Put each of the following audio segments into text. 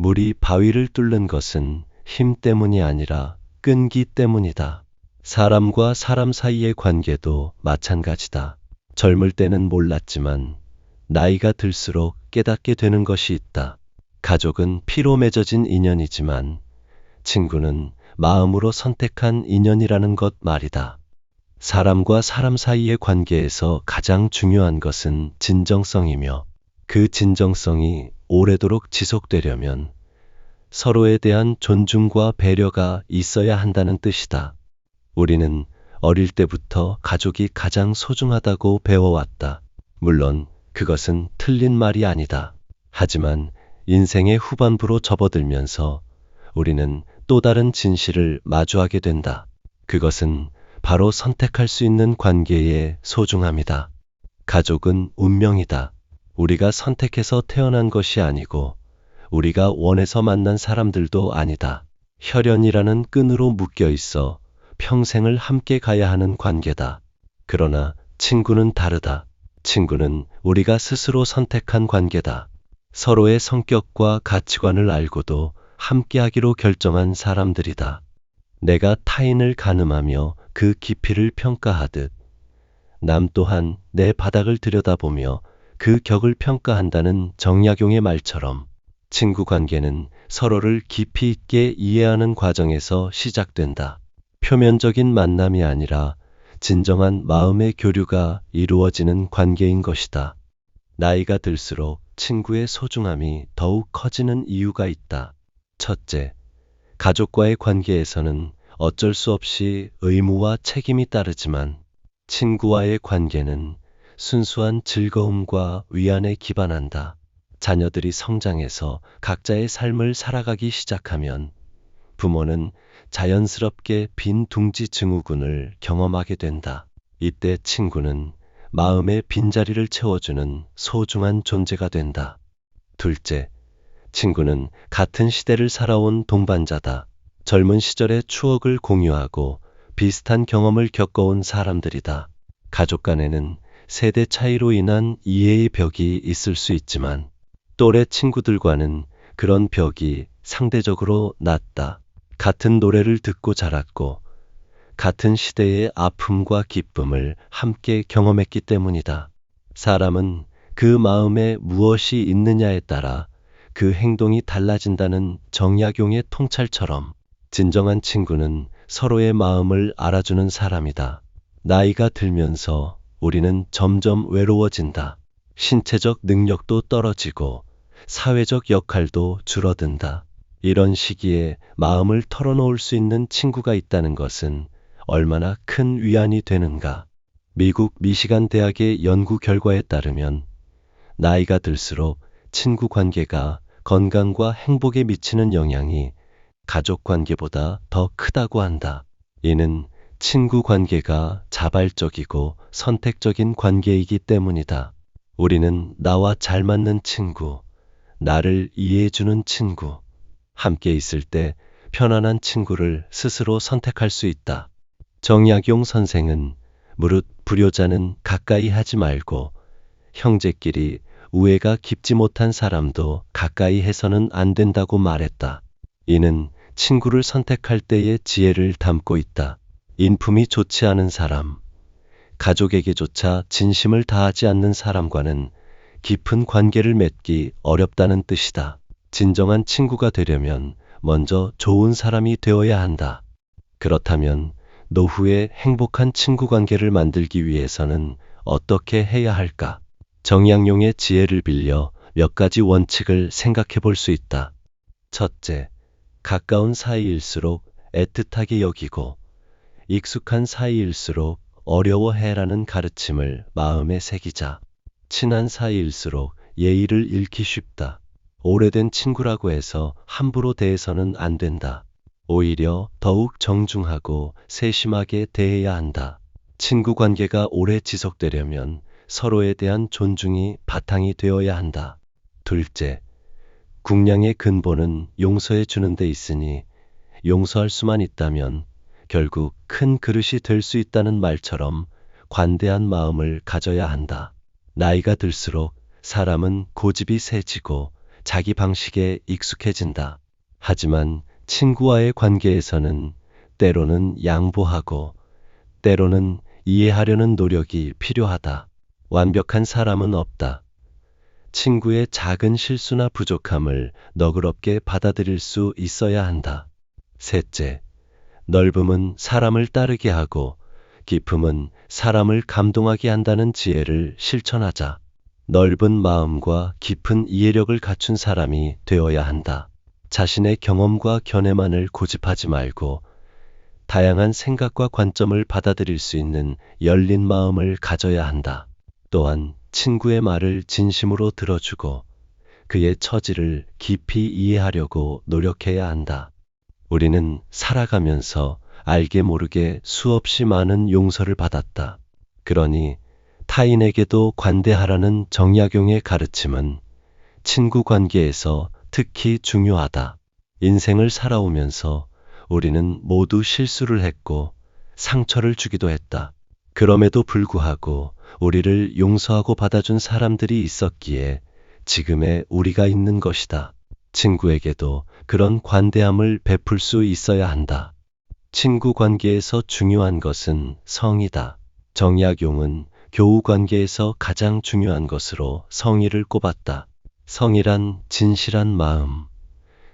물이 바위를 뚫는 것은 힘 때문이 아니라 끈기 때문이다. 사람과 사람 사이의 관계도 마찬가지다. 젊을 때는 몰랐지만 나이가 들수록 깨닫게 되는 것이 있다. 가족은 피로 맺어진 인연이지만 친구는 마음으로 선택한 인연이라는 것 말이다. 사람과 사람 사이의 관계에서 가장 중요한 것은 진정성이며 그 진정성이 오래도록 지속되려면 서로에 대한 존중과 배려가 있어야 한다는 뜻이다. 우리는 어릴 때부터 가족이 가장 소중하다고 배워왔다. 물론 그것은 틀린 말이 아니다. 하지만 인생의 후반부로 접어들면서 우리는 또 다른 진실을 마주하게 된다. 그것은 바로 선택할 수 있는 관계의 소중함이다. 가족은 운명이다. 우리가 선택해서 태어난 것이 아니고 우리가 원해서 만난 사람들도 아니다. 혈연이라는 끈으로 묶여 있어 평생을 함께 가야 하는 관계다. 그러나 친구는 다르다. 친구는 우리가 스스로 선택한 관계다. 서로의 성격과 가치관을 알고도 함께하기로 결정한 사람들이다. 내가 타인을 가늠하며 그 깊이를 평가하듯 남 또한 내 바닥을 들여다보며 그 격을 평가한다는 정약용의 말처럼 친구 관계는 서로를 깊이 있게 이해하는 과정에서 시작된다. 표면적인 만남이 아니라 진정한 마음의 교류가 이루어지는 관계인 것이다. 나이가 들수록 친구의 소중함이 더욱 커지는 이유가 있다. 첫째, 가족과의 관계에서는 어쩔 수 없이 의무와 책임이 따르지만 친구와의 관계는 순수한 즐거움과 위안에 기반한다. 자녀들이 성장해서 각자의 삶을 살아가기 시작하면 부모는 자연스럽게 빈 둥지 증후군을 경험하게 된다. 이때 친구는 마음의 빈자리를 채워주는 소중한 존재가 된다. 둘째, 친구는 같은 시대를 살아온 동반자다. 젊은 시절의 추억을 공유하고 비슷한 경험을 겪어온 사람들이다. 가족 간에는 세대 차이로 인한 이해의 벽이 있을 수 있지만 또래 친구들과는 그런 벽이 상대적으로 낮다. 같은 노래를 듣고 자랐고 같은 시대의 아픔과 기쁨을 함께 경험했기 때문이다. 사람은 그 마음에 무엇이 있느냐에 따라 그 행동이 달라진다는 정약용의 통찰처럼 진정한 친구는 서로의 마음을 알아주는 사람이다. 나이가 들면서 우리는 점점 외로워진다. 신체적 능력도 떨어지고 사회적 역할도 줄어든다. 이런 시기에 마음을 털어놓을 수 있는 친구가 있다는 것은 얼마나 큰 위안이 되는가. 미국 미시간 대학의 연구 결과에 따르면 나이가 들수록 친구 관계가 건강과 행복에 미치는 영향이 가족 관계보다 더 크다고 한다. 이는 친구 관계가 자발적이고 선택적인 관계이기 때문이다. 우리는 나와 잘 맞는 친구, 나를 이해해주는 친구, 함께 있을 때 편안한 친구를 스스로 선택할 수 있다. 정약용 선생은 무릇 불효자는 가까이 하지 말고 형제끼리 우애가 깊지 못한 사람도 가까이 해서는 안 된다고 말했다. 이는 친구를 선택할 때의 지혜를 담고 있다. 인품이 좋지 않은 사람, 가족에게조차 진심을 다하지 않는 사람과는 깊은 관계를 맺기 어렵다는 뜻이다. 진정한 친구가 되려면 먼저 좋은 사람이 되어야 한다. 그렇다면 노후에 행복한 친구 관계를 만들기 위해서는 어떻게 해야 할까? 정양용의 지혜를 빌려 몇 가지 원칙을 생각해 볼 수 있다. 첫째, 가까운 사이일수록 애틋하게 여기고 익숙한 사이일수록 어려워해라는 가르침을 마음에 새기자. 친한 사이일수록 예의를 잃기 쉽다. 오래된 친구라고 해서 함부로 대해서는 안 된다. 오히려 더욱 정중하고 세심하게 대해야 한다. 친구 관계가 오래 지속되려면 서로에 대한 존중이 바탕이 되어야 한다. 둘째, 국량의 근본은 용서해 주는 데 있으니 용서할 수만 있다면 결국 큰 그릇이 될 수 있다는 말처럼 관대한 마음을 가져야 한다. 나이가 들수록 사람은 고집이 세지고 자기 방식에 익숙해진다. 하지만 친구와의 관계에서는 때로는 양보하고 때로는 이해하려는 노력이 필요하다. 완벽한 사람은 없다. 친구의 작은 실수나 부족함을 너그럽게 받아들일 수 있어야 한다. 셋째, 넓음은 사람을 따르게 하고 깊음은 사람을 감동하게 한다는 지혜를 실천하자. 넓은 마음과 깊은 이해력을 갖춘 사람이 되어야 한다. 자신의 경험과 견해만을 고집하지 말고 다양한 생각과 관점을 받아들일 수 있는 열린 마음을 가져야 한다. 또한 친구의 말을 진심으로 들어주고 그의 처지를 깊이 이해하려고 노력해야 한다. 우리는 살아가면서 알게 모르게 수없이 많은 용서를 받았다. 그러니 타인에게도 관대하라는 정약용의 가르침은 친구 관계에서 특히 중요하다. 인생을 살아오면서 우리는 모두 실수를 했고 상처를 주기도 했다. 그럼에도 불구하고 우리를 용서하고 받아준 사람들이 있었기에 지금의 우리가 있는 것이다. 친구에게도 그런 관대함을 베풀 수 있어야 한다. 친구 관계에서 중요한 것은 성이다. 정약용은 교우 관계에서 가장 중요한 것으로 성의를 꼽았다. 성이란 진실한 마음,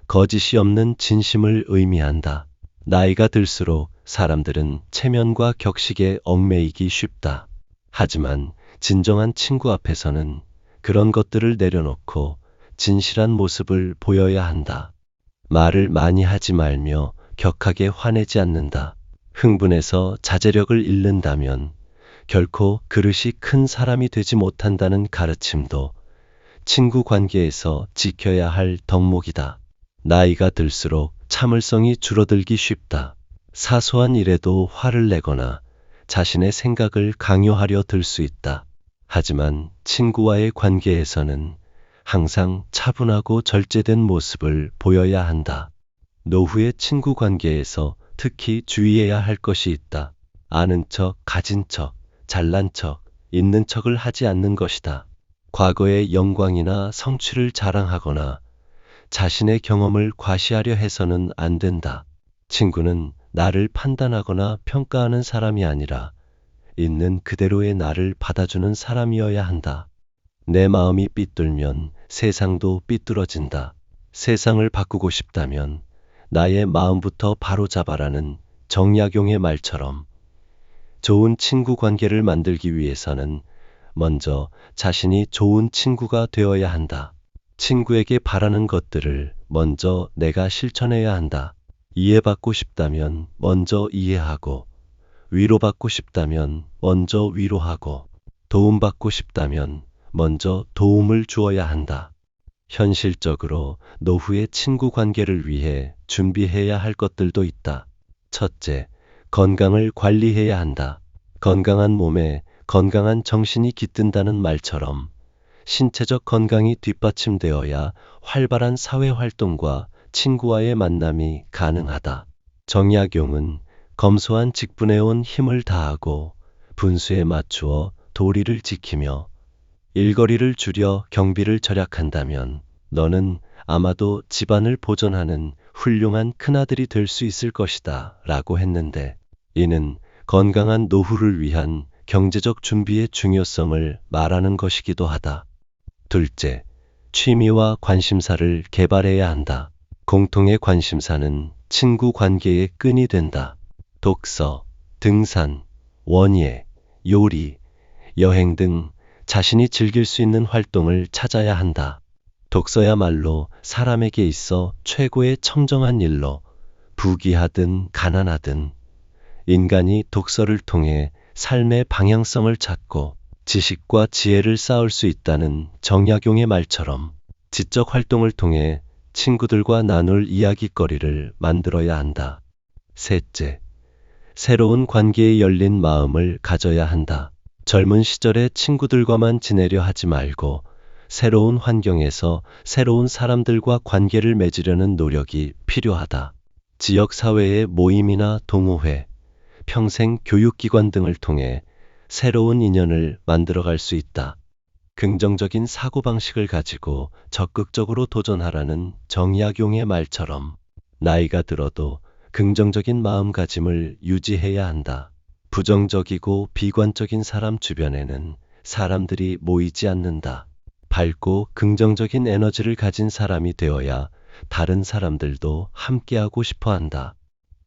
거짓이 없는 진심을 의미한다. 나이가 들수록 사람들은 체면과 격식에 얽매이기 쉽다. 하지만 진정한 친구 앞에서는 그런 것들을 내려놓고 진실한 모습을 보여야 한다. 말을 많이 하지 말며 격하게 화내지 않는다. 흥분해서 자제력을 잃는다면 결코 그릇이 큰 사람이 되지 못한다는 가르침도 친구 관계에서 지켜야 할 덕목이다. 나이가 들수록 참을성이 줄어들기 쉽다. 사소한 일에도 화를 내거나 자신의 생각을 강요하려 들 수 있다. 하지만 친구와의 관계에서는 항상 차분하고 절제된 모습을 보여야 한다. 노후의 친구 관계에서 특히 주의해야 할 것이 있다. 아는 척, 가진 척, 잘난 척, 있는 척을 하지 않는 것이다. 과거의 영광이나 성취를 자랑하거나 자신의 경험을 과시하려 해서는 안 된다. 친구는 나를 판단하거나 평가하는 사람이 아니라 있는 그대로의 나를 받아주는 사람이어야 한다. 내 마음이 삐뚤면 세상도 삐뚤어진다. 세상을 바꾸고 싶다면 나의 마음부터 바로 잡아라는 정약용의 말처럼 좋은 친구 관계를 만들기 위해서는 먼저 자신이 좋은 친구가 되어야 한다. 친구에게 바라는 것들을 먼저 내가 실천해야 한다. 이해받고 싶다면 먼저 이해하고, 위로받고 싶다면 먼저 위로하고, 도움받고 싶다면 먼저 도움을 주어야 한다. 현실적으로 노후의 친구 관계를 위해 준비해야 할 것들도 있다. 첫째, 건강을 관리해야 한다. 건강한 몸에 건강한 정신이 깃든다는 말처럼 신체적 건강이 뒷받침되어야 활발한 사회 활동과 친구와의 만남이 가능하다. 정약용은 검소한 직분에 온 힘을 다하고 분수에 맞추어 도리를 지키며 일거리를 줄여 경비를 절약한다면 너는 아마도 집안을 보존하는 훌륭한 큰아들이 될 수 있을 것이다. 라고 했는데 이는 건강한 노후를 위한 경제적 준비의 중요성을 말하는 것이기도 하다. 둘째, 취미와 관심사를 개발해야 한다. 공통의 관심사는 친구 관계의 끈이 된다. 독서, 등산, 원예, 요리, 여행 등 자신이 즐길 수 있는 활동을 찾아야 한다. 독서야말로 사람에게 있어 최고의 청정한 일로 부귀하든 가난하든 인간이 독서를 통해 삶의 방향성을 찾고 지식과 지혜를 쌓을 수 있다는 정약용의 말처럼 지적 활동을 통해 친구들과 나눌 이야기거리를 만들어야 한다. 셋째, 새로운 관계에 열린 마음을 가져야 한다. 젊은 시절에 친구들과만 지내려 하지 말고 새로운 환경에서 새로운 사람들과 관계를 맺으려는 노력이 필요하다. 지역 사회의 모임이나 동호회, 평생 교육기관 등을 통해 새로운 인연을 만들어갈 수 있다. 긍정적인 사고방식을 가지고 적극적으로 도전하라는 정약용의 말처럼 나이가 들어도 긍정적인 마음가짐을 유지해야 한다. 부정적이고 비관적인 사람 주변에는 사람들이 모이지 않는다. 밝고 긍정적인 에너지를 가진 사람이 되어야 다른 사람들도 함께하고 싶어 한다.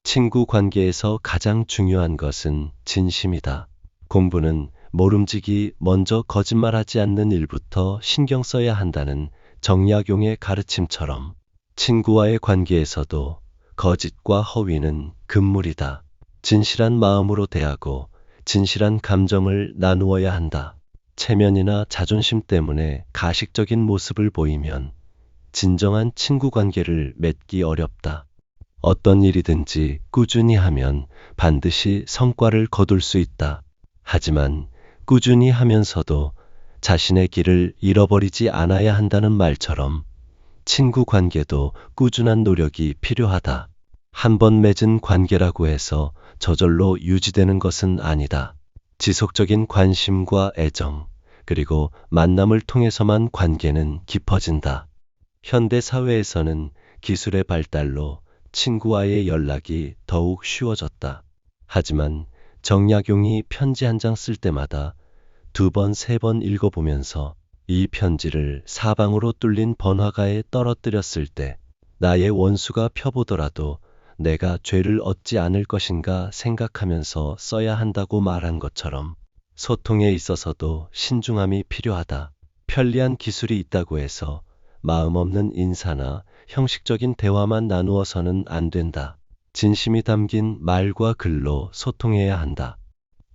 친구 관계에서 가장 중요한 것은 진심이다. 공부는 모름지기 먼저 거짓말하지 않는 일부터 신경 써야 한다는 정약용의 가르침처럼 친구와의 관계에서도 거짓과 허위는 금물이다. 진실한 마음으로 대하고 진실한 감정을 나누어야 한다. 체면이나 자존심 때문에 가식적인 모습을 보이면 진정한 친구 관계를 맺기 어렵다. 어떤 일이든지 꾸준히 하면 반드시 성과를 거둘 수 있다. 하지만 꾸준히 하면서도 자신의 길을 잃어버리지 않아야 한다는 말처럼 친구 관계도 꾸준한 노력이 필요하다. 한 번 맺은 관계라고 해서 저절로 유지되는 것은 아니다. 지속적인 관심과 애정, 그리고 만남을 통해서만 관계는 깊어진다. 현대 사회에서는 기술의 발달로 친구와의 연락이 더욱 쉬워졌다. 하지만 정약용이 편지 한 장 쓸 때마다 두 번, 세 번 읽어보면서 이 편지를 사방으로 뚫린 번화가에 떨어뜨렸을 때 나의 원수가 펴보더라도 내가 죄를 얻지 않을 것인가 생각하면서 써야 한다고 말한 것처럼 소통에 있어서도 신중함이 필요하다. 편리한 기술이 있다고 해서 마음 없는 인사나 형식적인 대화만 나누어서는 안 된다. 진심이 담긴 말과 글로 소통해야 한다.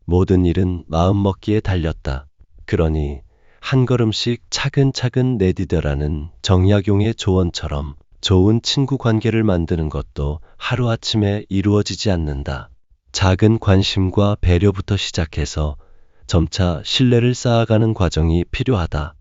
모든 일은 마음 먹기에 달렸다. 그러니 한 걸음씩 차근차근 내디뎌라는 정약용의 조언처럼 좋은 친구 관계를 만드는 것도 하루아침에 이루어지지 않는다. 작은 관심과 배려부터 시작해서 점차 신뢰를 쌓아가는 과정이 필요하다.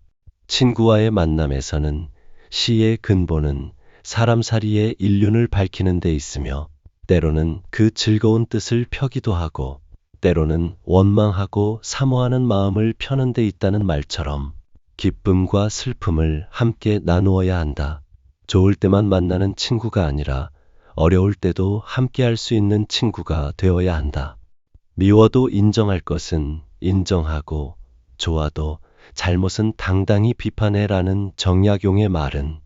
친구와의 만남에서는 시의 근본은 사람살이의 일륜을 밝히는 데 있으며 때로는 그 즐거운 뜻을 펴기도 하고 때로는 원망하고 사모하는 마음을 펴는 데 있다는 말처럼 기쁨과 슬픔을 함께 나누어야 한다. 좋을 때만 만나는 친구가 아니라 어려울 때도 함께 할 수 있는 친구가 되어야 한다. 미워도 인정할 것은 인정하고 좋아도 잘못은 당당히 비판해라는 정약용의 말은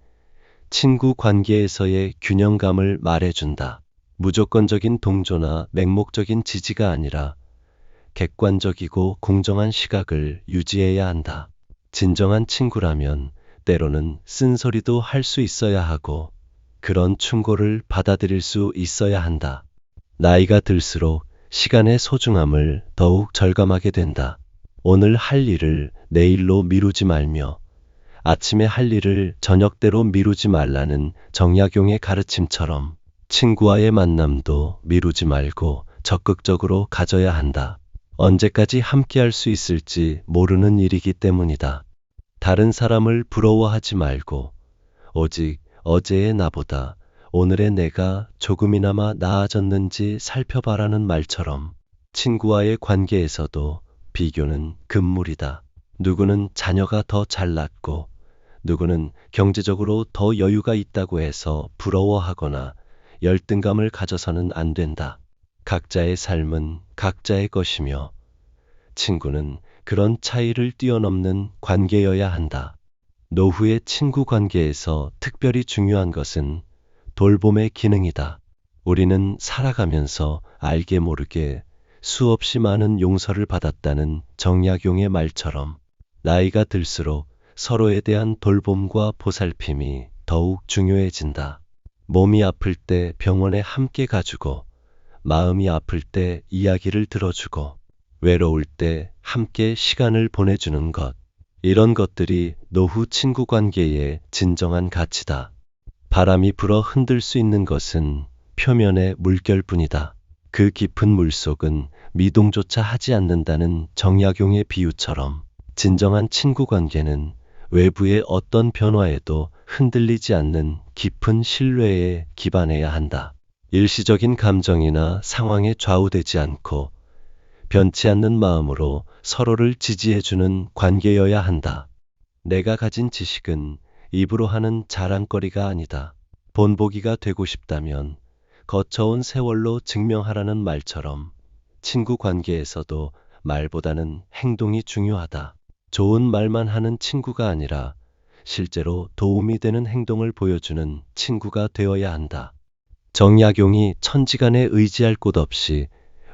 친구 관계에서의 균형감을 말해준다. 무조건적인 동조나 맹목적인 지지가 아니라 객관적이고 공정한 시각을 유지해야 한다. 진정한 친구라면 때로는 쓴소리도 할 수 있어야 하고 그런 충고를 받아들일 수 있어야 한다. 나이가 들수록 시간의 소중함을 더욱 절감하게 된다. 오늘 할 일을 내일로 미루지 말며 아침에 할 일을 저녁대로 미루지 말라는 정약용의 가르침처럼 친구와의 만남도 미루지 말고 적극적으로 가져야 한다. 언제까지 함께 할 수 있을지 모르는 일이기 때문이다. 다른 사람을 부러워하지 말고 오직 어제의 나보다 오늘의 내가 조금이나마 나아졌는지 살펴봐라는 말처럼 친구와의 관계에서도 비교는 금물이다. 누구는 자녀가 더 잘났고 누구는 경제적으로 더 여유가 있다고 해서 부러워하거나 열등감을 가져서는 안 된다. 각자의 삶은 각자의 것이며 친구는 그런 차이를 뛰어넘는 관계여야 한다. 노후의 친구 관계에서 특별히 중요한 것은 돌봄의 기능이다. 우리는 살아가면서 알게 모르게 수없이 많은 용서를 받았다는 정약용의 말처럼 나이가 들수록 서로에 대한 돌봄과 보살핌이 더욱 중요해진다. 몸이 아플 때 병원에 함께 가주고 마음이 아플 때 이야기를 들어주고 외로울 때 함께 시간을 보내주는 것. 이런 것들이 노후 친구 관계의 진정한 가치다. 바람이 불어 흔들 수 있는 것은 표면의 물결뿐이다. 그 깊은 물속은 미동조차 하지 않는다는 정약용의 비유처럼 진정한 친구 관계는 외부의 어떤 변화에도 흔들리지 않는 깊은 신뢰에 기반해야 한다. 일시적인 감정이나 상황에 좌우되지 않고 변치 않는 마음으로 서로를 지지해주는 관계여야 한다. 내가 가진 지식은 입으로 하는 자랑거리가 아니다. 본보기가 되고 싶다면 거쳐온 세월로 증명하라는 말처럼 친구 관계에서도 말보다는 행동이 중요하다. 좋은 말만 하는 친구가 아니라 실제로 도움이 되는 행동을 보여주는 친구가 되어야 한다. 정약용이 천지간에 의지할 곳 없이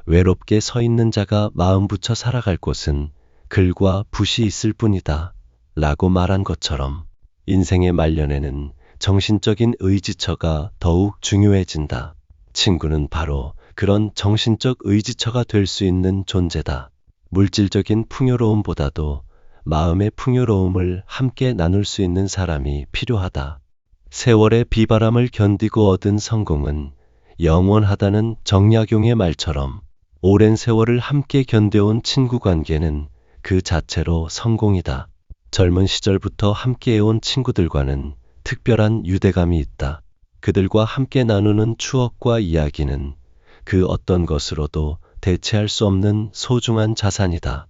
외롭게 서 있는 자가 마음 붙여 살아갈 곳은 글과 붓이 있을 뿐이다. 라고 말한 것처럼 인생의 말년에는 정신적인 의지처가 더욱 중요해진다. 친구는 바로 그런 정신적 의지처가 될 수 있는 존재다. 물질적인 풍요로움보다도 마음의 풍요로움을 함께 나눌 수 있는 사람이 필요하다. 세월의 비바람을 견디고 얻은 성공은 영원하다는 정약용의 말처럼 오랜 세월을 함께 견뎌온 친구 관계는 그 자체로 성공이다. 젊은 시절부터 함께해온 친구들과는 특별한 유대감이 있다. 그들과 함께 나누는 추억과 이야기는 그 어떤 것으로도 대체할 수 없는 소중한 자산이다.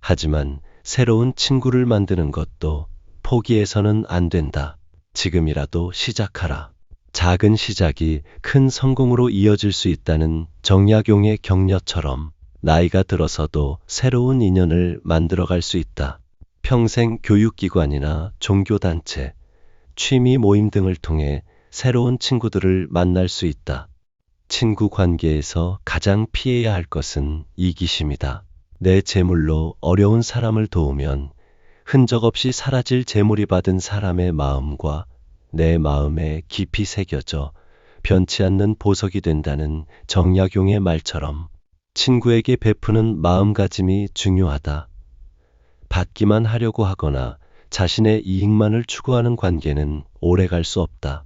하지만 새로운 친구를 만드는 것도 포기해서는 안 된다. 지금이라도 시작하라. 작은 시작이 큰 성공으로 이어질 수 있다는 정약용의 격려처럼 나이가 들어서도 새로운 인연을 만들어갈 수 있다. 평생 교육기관이나 종교단체, 취미 모임 등을 통해 새로운 친구들을 만날 수 있다. 친구 관계에서 가장 피해야 할 것은 이기심이다. 내 재물로 어려운 사람을 도우면 흔적 없이 사라질 재물이 받은 사람의 마음과 내 마음에 깊이 새겨져 변치 않는 보석이 된다는 정약용의 말처럼 친구에게 베푸는 마음가짐이 중요하다. 받기만 하려고 하거나 자신의 이익만을 추구하는 관계는 오래 갈 수 없다.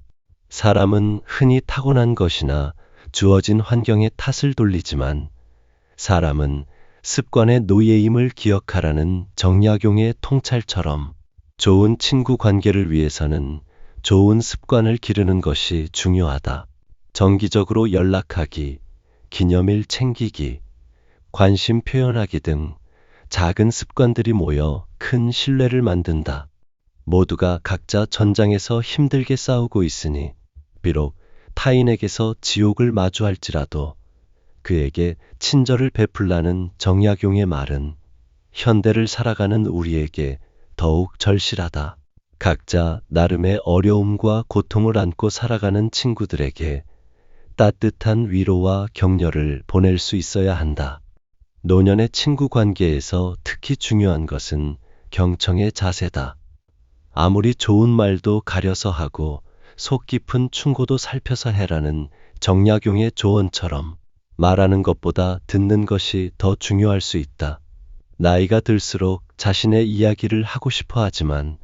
사람은 흔히 타고난 것이나 주어진 환경에 탓을 돌리지만 사람은 습관의 노예임을 기억하라는 정약용의 통찰처럼 좋은 친구 관계를 위해서는 좋은 습관을 기르는 것이 중요하다. 정기적으로 연락하기, 기념일 챙기기, 관심 표현하기 등 작은 습관들이 모여 큰 신뢰를 만든다. 모두가 각자 전장에서 힘들게 싸우고 있으니 비록 타인에게서 지옥을 마주할지라도 그에게 친절을 베풀라는 정약용의 말은 현대를 살아가는 우리에게 더욱 절실하다. 각자 나름의 어려움과 고통을 안고 살아가는 친구들에게 따뜻한 위로와 격려를 보낼 수 있어야 한다. 노년의 친구 관계에서 특히 중요한 것은 경청의 자세다. 아무리 좋은 말도 가려서 하고 속 깊은 충고도 살펴서 해라는 정약용의 조언처럼 말하는 것보다 듣는 것이 더 중요할 수 있다. 나이가 들수록 자신의 이야기를 하고 싶어 하지만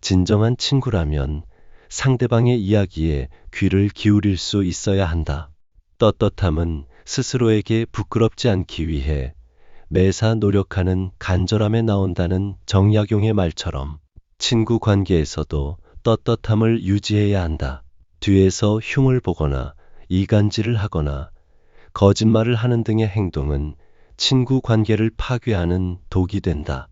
진정한 친구라면 상대방의 이야기에 귀를 기울일 수 있어야 한다. 떳떳함은 스스로에게 부끄럽지 않기 위해 매사 노력하는 간절함에 나온다는 정약용의 말처럼 친구 관계에서도 떳떳함을 유지해야 한다. 뒤에서 흉을 보거나 이간질을 하거나 거짓말을 하는 등의 행동은 친구 관계를 파괴하는 독이 된다.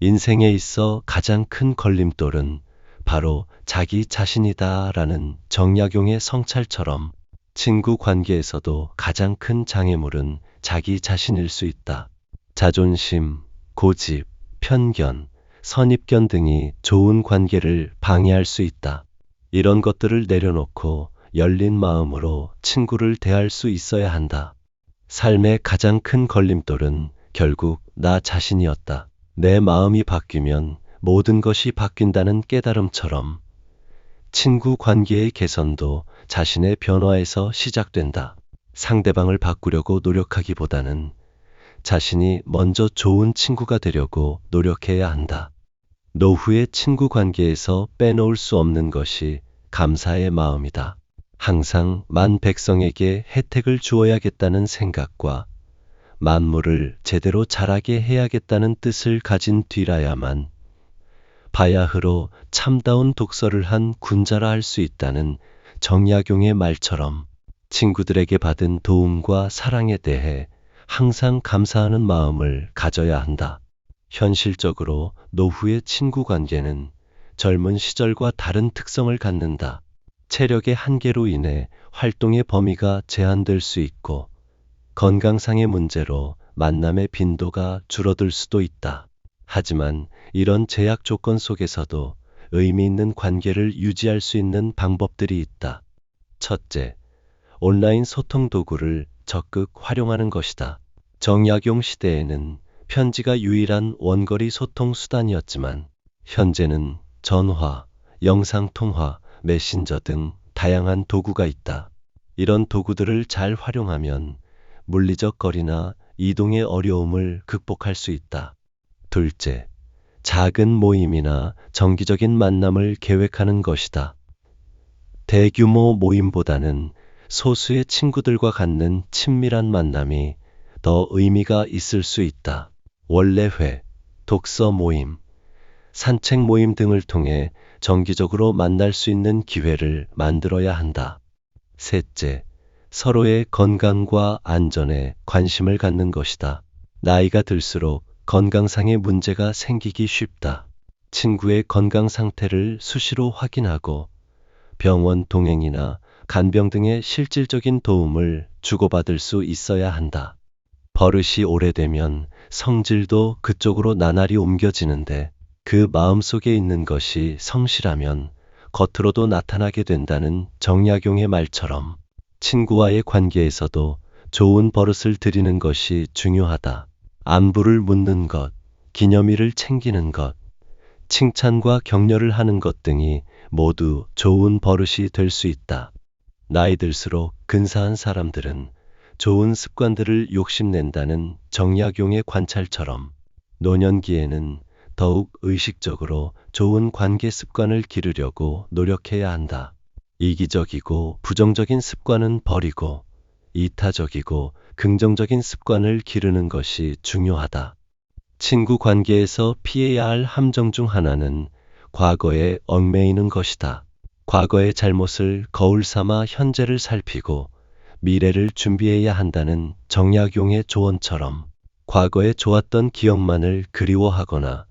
인생에 있어 가장 큰 걸림돌은 바로 자기 자신이다 라는 정약용의 성찰처럼 친구 관계에서도 가장 큰 장애물은 자기 자신일 수 있다. 자존심, 고집, 편견, 선입견 등이 좋은 관계를 방해할 수 있다. 이런 것들을 내려놓고 열린 마음으로 친구를 대할 수 있어야 한다. 삶의 가장 큰 걸림돌은 결국 나 자신이었다. 내 마음이 바뀌면 모든 것이 바뀐다는 깨달음처럼 친구 관계의 개선도 자신의 변화에서 시작된다. 상대방을 바꾸려고 노력하기보다는 자신이 먼저 좋은 친구가 되려고 노력해야 한다. 노후의 친구 관계에서 빼놓을 수 없는 것이 감사의 마음이다. 항상 만 백성에게 혜택을 주어야겠다는 생각과 만물을 제대로 자라게 해야겠다는 뜻을 가진 뒤라야만 바야흐로 참다운 독서를 한 군자라 할 수 있다는 정약용의 말처럼 친구들에게 받은 도움과 사랑에 대해 항상 감사하는 마음을 가져야 한다. 현실적으로 노후의 친구 관계는 젊은 시절과 다른 특성을 갖는다. 체력의 한계로 인해 활동의 범위가 제한될 수 있고 건강상의 문제로 만남의 빈도가 줄어들 수도 있다. 하지만 이런 제약 조건 속에서도 의미 있는 관계를 유지할 수 있는 방법들이 있다. 첫째, 온라인 소통 도구를 적극 활용하는 것이다. 정약용 시대에는 편지가 유일한 원거리 소통 수단이었지만 현재는 전화, 영상통화, 메신저 등 다양한 도구가 있다. 이런 도구들을 잘 활용하면 물리적 거리나 이동의 어려움을 극복할 수 있다. 둘째, 작은 모임이나 정기적인 만남을 계획하는 것이다. 대규모 모임보다는 소수의 친구들과 갖는 친밀한 만남이 더 의미가 있을 수 있다. 원래회, 독서 모임, 산책 모임 등을 통해 정기적으로 만날 수 있는 기회를 만들어야 한다. 셋째, 서로의 건강과 안전에 관심을 갖는 것이다. 나이가 들수록 건강상의 문제가 생기기 쉽다. 친구의 건강 상태를 수시로 확인하고 병원 동행이나 간병 등의 실질적인 도움을 주고받을 수 있어야 한다. 버릇이 오래되면 성질도 그쪽으로 나날이 옮겨지는데 그 마음 속에 있는 것이 성실하면 겉으로도 나타나게 된다는 정약용의 말처럼 친구와의 관계에서도 좋은 버릇을 들이는 것이 중요하다. 안부를 묻는 것, 기념일을 챙기는 것, 칭찬과 격려를 하는 것 등이 모두 좋은 버릇이 될 수 있다. 나이 들수록 근사한 사람들은 좋은 습관들을 욕심낸다는 정약용의 관찰처럼 노년기에는 더욱 의식적으로 좋은 관계 습관을 기르려고 노력해야 한다. 이기적이고 부정적인 습관은 버리고 이타적이고 긍정적인 습관을 기르는 것이 중요하다. 친구 관계에서 피해야 할 함정 중 하나는 과거에 얽매이는 것이다. 과거의 잘못을 거울 삼아 현재를 살피고 미래를 준비해야 한다는 정약용의 조언처럼 과거에 좋았던 기억만을 그리워하거나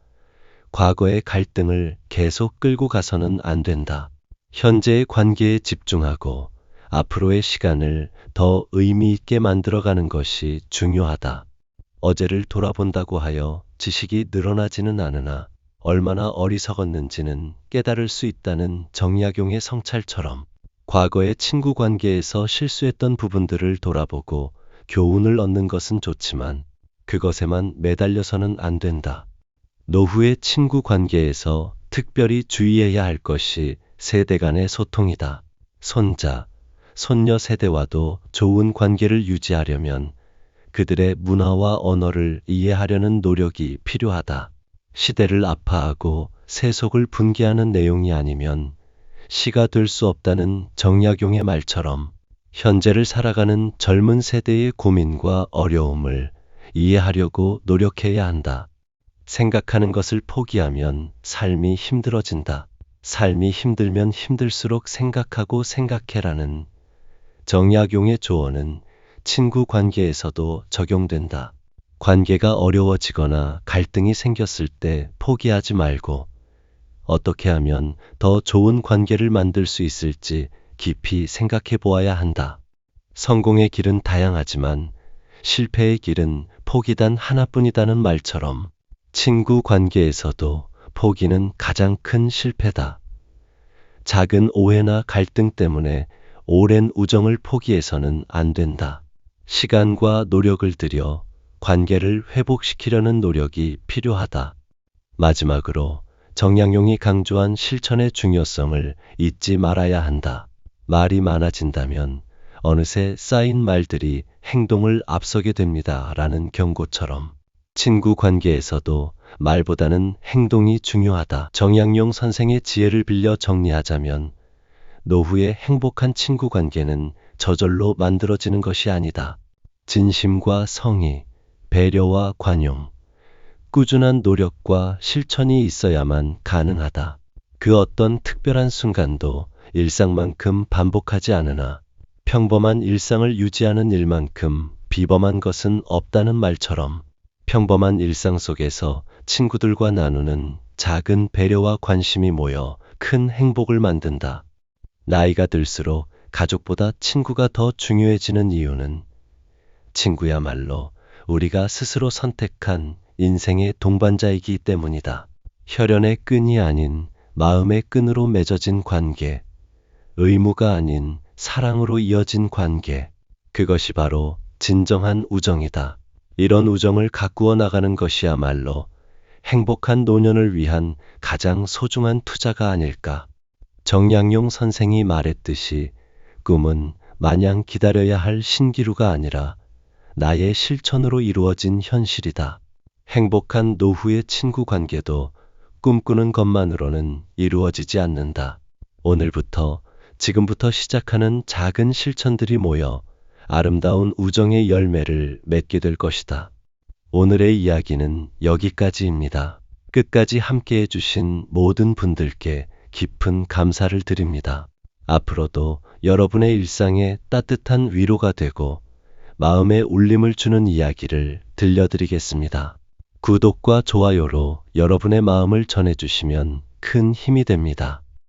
과거의 갈등을 계속 끌고 가서는 안 된다. 현재의 관계에 집중하고 앞으로의 시간을 더 의미 있게 만들어가는 것이 중요하다. 어제를 돌아본다고 하여 지식이 늘어나지는 않으나 얼마나 어리석었는지는 깨달을 수 있다는 정약용의 성찰처럼 과거의 친구 관계에서 실수했던 부분들을 돌아보고 교훈을 얻는 것은 좋지만 그것에만 매달려서는 안 된다. 노후의 친구 관계에서 특별히 주의해야 할 것이 세대 간의 소통이다. 손자, 손녀 세대와도 좋은 관계를 유지하려면 그들의 문화와 언어를 이해하려는 노력이 필요하다. 시대를 아파하고 세속을 분개하는 내용이 아니면 시가 될 수 없다는 정약용의 말처럼 현재를 살아가는 젊은 세대의 고민과 어려움을 이해하려고 노력해야 한다. 생각하는 것을 포기하면 삶이 힘들어진다. 삶이 힘들면 힘들수록 생각하고 생각해라는 정약용의 조언은 친구 관계에서도 적용된다. 관계가 어려워지거나 갈등이 생겼을 때 포기하지 말고 어떻게 하면 더 좋은 관계를 만들 수 있을지 깊이 생각해 보아야 한다. 성공의 길은 다양하지만 실패의 길은 포기단 하나뿐이다는 말처럼 친구 관계에서도 포기는 가장 큰 실패다. 작은 오해나 갈등 때문에 오랜 우정을 포기해서는 안 된다. 시간과 노력을 들여 관계를 회복시키려는 노력이 필요하다. 마지막으로 정양용이 강조한 실천의 중요성을 잊지 말아야 한다. 말이 많아진다면 어느새 쌓인 말들이 행동을 앞서게 됩니다. 라는 경고처럼 친구 관계에서도 말보다는 행동이 중요하다. 정양용 선생의 지혜를 빌려 정리하자면 노후의 행복한 친구 관계는 저절로 만들어지는 것이 아니다. 진심과 성의, 배려와 관용, 꾸준한 노력과 실천이 있어야만 가능하다. 그 어떤 특별한 순간도 일상만큼 반복하지 않으나 평범한 일상을 유지하는 일만큼 비범한 것은 없다는 말처럼 평범한 일상 속에서 친구들과 나누는 작은 배려와 관심이 모여 큰 행복을 만든다. 나이가 들수록 가족보다 친구가 더 중요해지는 이유는 친구야말로 우리가 스스로 선택한 인생의 동반자이기 때문이다. 혈연의 끈이 아닌 마음의 끈으로 맺어진 관계, 의무가 아닌 사랑으로 이어진 관계, 그것이 바로 진정한 우정이다. 이런 우정을 가꾸어 나가는 것이야말로 행복한 노년을 위한 가장 소중한 투자가 아닐까. 정양용 선생이 말했듯이 꿈은 마냥 기다려야 할 신기루가 아니라 나의 실천으로 이루어진 현실이다. 행복한 노후의 친구 관계도 꿈꾸는 것만으로는 이루어지지 않는다. 오늘부터, 지금부터 시작하는 작은 실천들이 모여 아름다운 우정의 열매를 맺게 될 것이다. 오늘의 이야기는 여기까지입니다. 끝까지 함께 해주신 모든 분들께 깊은 감사를 드립니다. 앞으로도 여러분의 일상에 따뜻한 위로가 되고 마음에 울림을 주는 이야기를 들려드리겠습니다. 구독과 좋아요로 여러분의 마음을 전해주시면 큰 힘이 됩니다.